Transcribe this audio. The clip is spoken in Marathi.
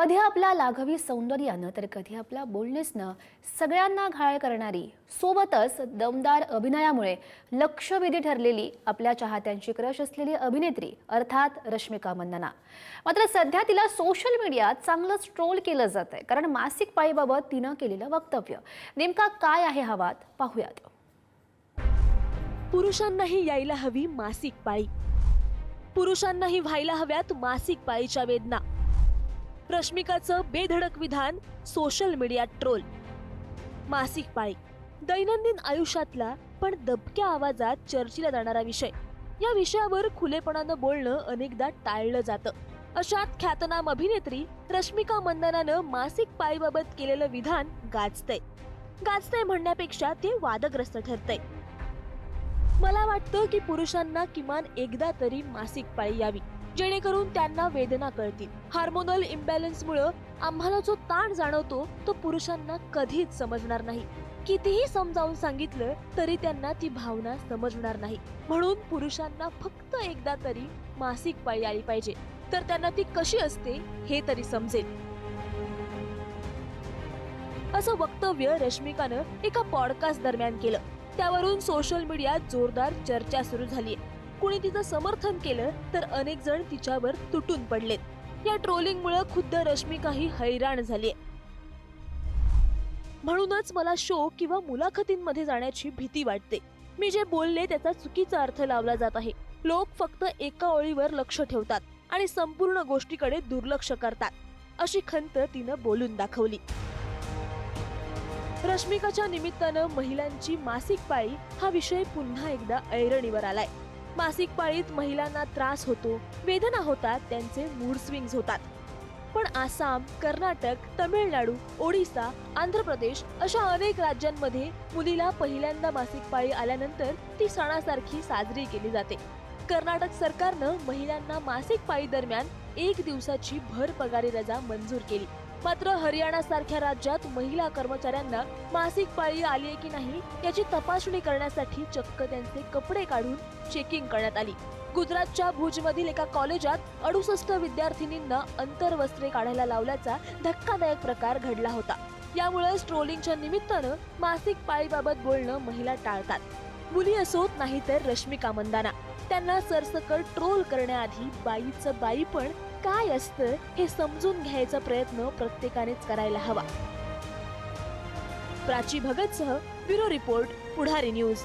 कधी आपला लाघवी सौंदर्यानं तर कधी आपल्या बोलणेसनं सगळ्यांना घाळ करणारी सोबतच दमदार अभिनयामुळे लक्षवेधी ठरलेली आपल्या चाहत्यांची क्रश असलेली अभिनेत्री अर्थात रश्मिका मंदना. मात्र सध्या तिला सोशल मीडियात चांगलंच ट्रोल केलं जात आहे कारण मासिक पाळीबाबत तिनं केलेलं वक्तव्य. नेमका काय आहे हवात पाहूयात. पुरुषांनाही यायला हवी मासिक पाळी. पुरुषांनाही व्हायला हव्यात मासिक पाळीच्या वेदना. रश्मिकाचं बेधडक विधान सोशल मीडियात ट्रोल मासिक पाळी. दैनंदिन आयुष्यातला पण दबक्या आवाजात चर्चिला जाणारा विषय. या विषयावर खुलेपणानं बोलणं अनेकदा टाळलं जातं. अशात ख्यातनाम अभिनेत्री रश्मिका मंदनानं मासिक पाळीबाबत केलेलं विधान गाजतंय. गाजतंय म्हणण्यापेक्षा ते वादग्रस्त ठरतंय. मला वाटतं की पुरुषांना किमान एकदा तरी मासिक पाळी यावी जेणेकरून त्यांना वेदना कळतील. हार्मोनल इम्बॅलन्समुळं आम्हाला जो ताण जाणवतो तो पुरुषांना कधीच समजणार नाही. कितीही समजावून सांगितलं तरी त्यांना ती भावना समजणार नाही. म्हणून पुरुषांना फक्त एकदा तरी मासिक पाळी आली पाहिजे. तर त्यांना ती कशी असते हे तरी समजेल. असं वक्तव्य रश्मिकानं एका पॉडकास्ट दरम्यान केलं. त्यावरून सोशल मीडियात जोरदार चर्चा सुरू झाली. कुणी तिचं समर्थन केलं तर अनेक जण तिच्यावर तुटून पडलेत. या ट्रोलिंगमुळे खुद्द रश्मिकाही हैराण झालीय. म्हणूनच मला शो किंवा मुलाखतींमध्ये जाण्याची भीती वाटते. मी जे बोलले त्याचा चुकीचा अर्थ लावला जात आहे. लोक फक्त एका ओळीवर लक्ष ठेवतात आणि संपूर्ण गोष्टीकडे दुर्लक्ष करतात. अशी खंत तिनं बोलून दाखवली. रश्मिकाच्या निमित्तानं महिलांची मासिक पाळी हा विषय पुन्हा एकदा ऐरणीवर आलाय. मासिक पाळीत महिलांना त्रास होतो वेदना होतात त्यांचे मूड स्विंग्स होतात. पण आसाम कर्नाटक तमिळनाडू ओडिसा आंध्र प्रदेश अशा अनेक राज्यांमध्ये मुलीला पहिल्यांदा मासिक पाळी आल्यानंतर ती सणासारखी साजरी केली जाते. कर्नाटक सरकारनं महिलांना मासिक पाळी दरम्यान एक दिवसाची भर पगारी रजा मंजूर केली. मात्र हरियाणा सारख्या राज्यात महिला कर्मचाऱ्यांना मासिक पाळी आली आहे की नाही याची तपासणी करण्यासाठी चक्क त्यांचे कपडे काढून चेकिंग करण्यात आली. गुजरातच्या भुजमधील एका कॉलेजात अडुसष्ट विद्यार्थिनींना अंतर्वस्त्रे काढायला लावल्याचा धक्कादायक प्रकार घडला होता. यामुळे ट्रोलिंगच्या निमित्तानं मासिक पाळीबाबत बोलणं महिला टाळतात. मुली असोत नाहीतर रश्मिका मंदाना. त्यांना सरसकट ट्रोल करण्याआधी बाईचं बाई पण काय असतं हे समजून घ्यायचा प्रयत्न प्रत्येकानेच करायला हवा. प्राची भगतसह ब्युरो रिपोर्ट पुढारी न्यूज.